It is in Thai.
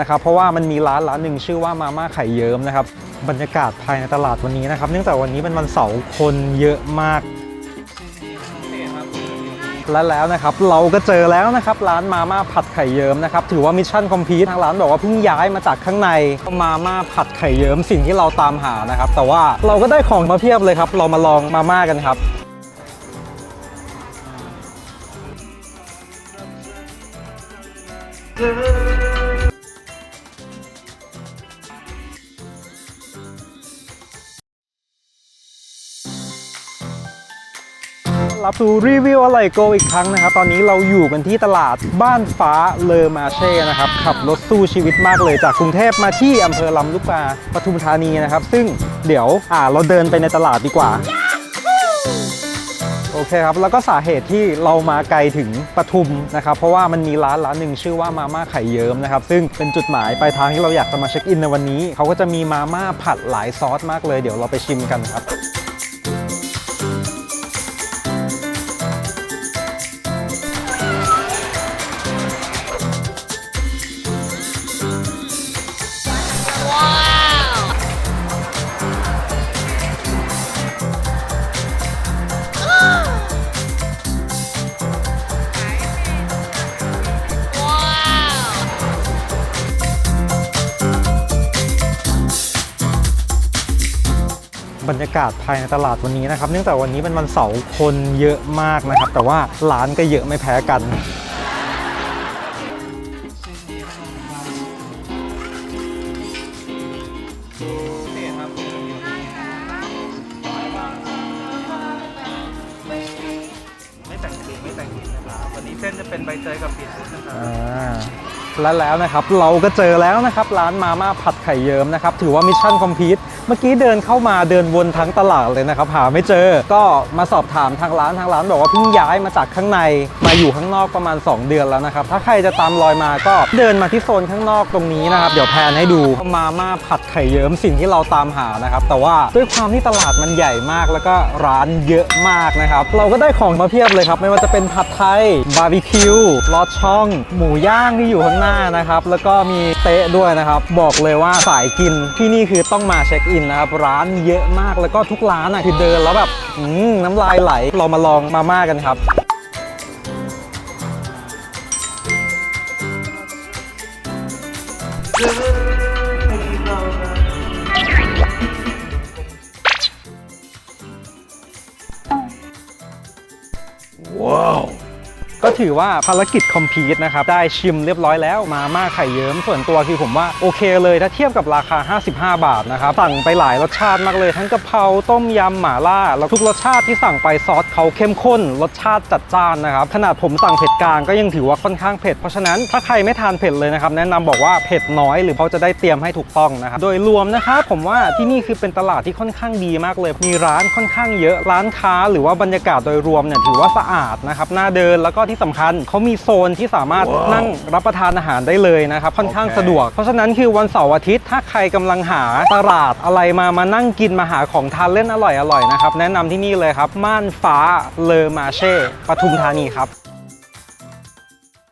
นะครับเพราะว่ามันมีร้านร้านหนึ่งชื่อว่ามาม่าไข่เยิ้มนะครับบรรยากาศภายในตลาดวันนี้นะครับ เนื่องจากวันนี้เป็นวันเสาร์คนเยอะมาก และแล้วนะครับเราก็เจอแล้วนะครับร้านมาม่าผัดไข่เยิ้มนะครับถือว่ามิชชั่นคอมพลีททางร้านบอกว่าเพิ่งย้ายมาจากข้างในมาม่าผัดไข่เยิ้มสิ่งที่เราตามหานะครับแต่ว่าเราก็ได้ของมาเพียบเลยครับ เรามาลองมาม่ากันครับ รับสู่รีวิวอะไรโกอีกครั้งนะครับ ตอนนี้เราอยู่กันที่ตลาดบ้านฟ้าเลอมาเช่นะครับ ขับรถสู้ชีวิตมากเลยจากกรุงเทพมาที่อำเภอลำลูกกาปทุมธานีนะครับ ซึ่งเดี๋ยวอ่าเราเดินไปในตลาดดีกว่า โอเคครับ แล้วก็สาเหตุที่เรามาไกลถึงปทุมนะครับ เพราะว่ามันมีร้านร้านหนึ่งชื่อว่ามาม่าไข่เยิ้มนะครับ ซึ่งเป็นจุดหมายปลายทางที่เราอยากจะมาเช็คอินในวันนี้ เขาก็จะมีมาม่าผัดหลายซอสมากเลย เดี๋ยวเราไปชิมกันครับ บรรยากาศภายในตลาดวันนี้นะครับ เนื่องจากวันนี้เป็นวันเสาร์คนเยอะมากนะครับ แต่ว่าร้านก็เยอะไม่แพ้กัน เป็นใบเตยกับปีนะครับอ่าและแล้วนะครับเราก็เจอแล้วนะครับร้านมาม่าผัดไข่เยิ้มนะครับถือว่ามิชชั่นคอมพลีท มื่อกี้เดินเข้ามาเดินวนทั้งตลาดเลยนะครับหาไม่เจอก็มาสอบถามทางร้านทางร้านบอกว่าเพิ่งย้ายมาจากข้างในมาอยู่ข้างนอกประมาณ 2 เดือนแล้วนะครับถ้าใครจะตามรอยมาก็เดินมาที่โซนข้างนอกตรงนี้นะครับเดี๋ยวแพนให้ดูมาม่าผัดไข่เยิ้มสิ่งที่เราตามหานะครับแต่ว่าด้วยความที่ตลาดมันใหญ่มากแล้วก็ร้านเยอะมากนะครับเราก็ได้ของมาเพียบเลยครับไม่ว่าจะเป็นผัดไทยบาร์บีคิวลอดช่องหมูย่างที่อยู่ข้างหน้านะครับแล้วก็มีเต๊ะด้วยนะครับบอกเลยว่าสายกินที่นี่คือต้องมาเช็คอินนะครับ ร้านเยอะมากแล้วก็ทุกร้านอะคือเดินแล้วแบบน้ำลายไหลเรามาลองมาม่ากันครับว้าว ก็ถือว่าภารกิจคอมพีทนะครับ ได้ชิมเรียบร้อยแล้วมาม่าไข่เยิ้มส่วนตัวคือผมว่าโอเคเลยถ้าเทียบกับราคา 55 บาทนะครับ สั่งไปหลายรสชาติมากเลย ทั้งกะเพราต้มยำหม่าล่า แล้วทุกรสชาติที่สั่งไปซอสเขาเข้มข้น รสชาติจัดจ้านนะครับ ขนาดผมสั่งเผ็ดกลางก็ยังถือว่าค่อนข้างเผ็ดเพราะฉะนั้นถ้าใครไม่ทานเผ็ดเลยนะครับแนะนำบอกว่าเผ็ดน้อยหรือเขาจะได้เตรียมให้ถูกต้องนะครับโดยรวมนะครับผมว่าที่นี่คือเป็นตลาดที่ค่อนข้างดีมากเลย มีร้านค่อนข้างเยอะร้านค้า หรือว่าบรรยากาศโดยรวมเนี่ยถือว่าสะอาดนะครับน่าเดินแล้วก็ทสำคัญเขามีโซนที่สามารถนั่งรับประทานอาหารได้เลยนะครับค่อนข้างสะดวก เพราะฉะนั้นคือวันเสาร์อาทิตย์ถ้าใครกำลังหาตลาดอะไรมามานั่งกินมาหาของทานเล่นอร่อยๆนะครับแนะนำที่นี่เลยครับม่านฟ้าเลอมาเช่ปทุมธานีครับ